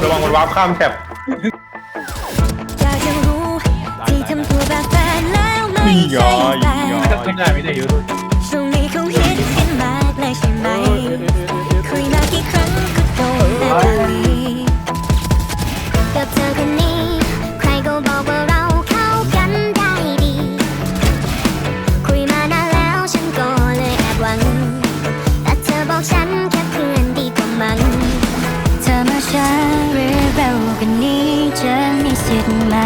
ระวังมันวาร์ปข้ามแถบอยากจะรู้ที่ทำตันแล้วไม่ไม่ได้ไม่ได้อย คิดไหม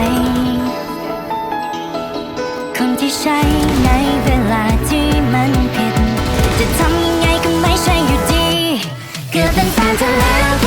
คนที่ใช้ในเวลาที่มันผิด จะทำยังไงก็ไม่ใช่อยู่ดี เกือบเป็นแฟนเธอแล้ว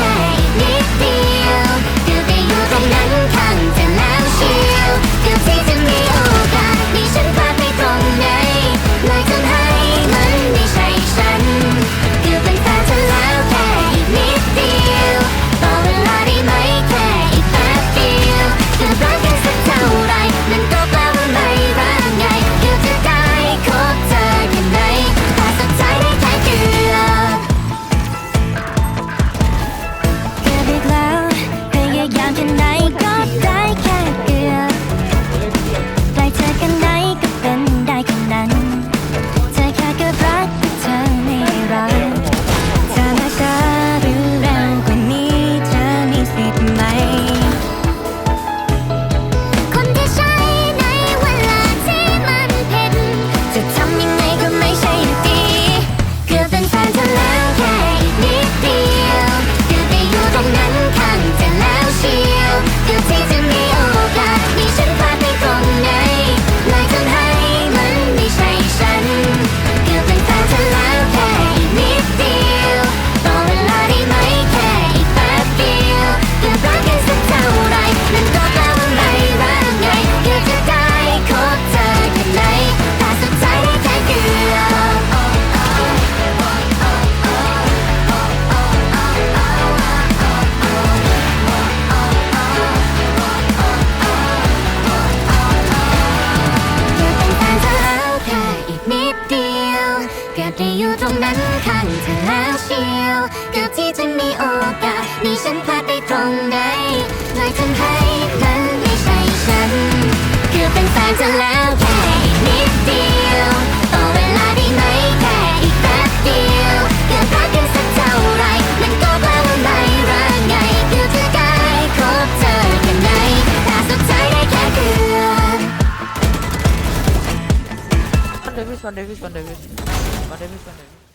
บได้อยู่ตรงนั้นข้างเธอแล้วเชียว เกือบที่จะมีโอกาสนี่ฉันพลาดไปตรงไหนเลยทำให้มันไม่ใช่ฉัน เกือบเป็นแฟนเธอแล้วแค่อีกนิดเดียวต่อเวลาได้ไหมแค่อีกแป๊บเดียว เกือบพักกันสักเท่าไรมันก็แปลว่าไม่รักไงเกือบจะได้คบเธอกันไหนแต่สุดท้ายได้แค่เกือบ One day, one day, one day. Warte, der mich, man.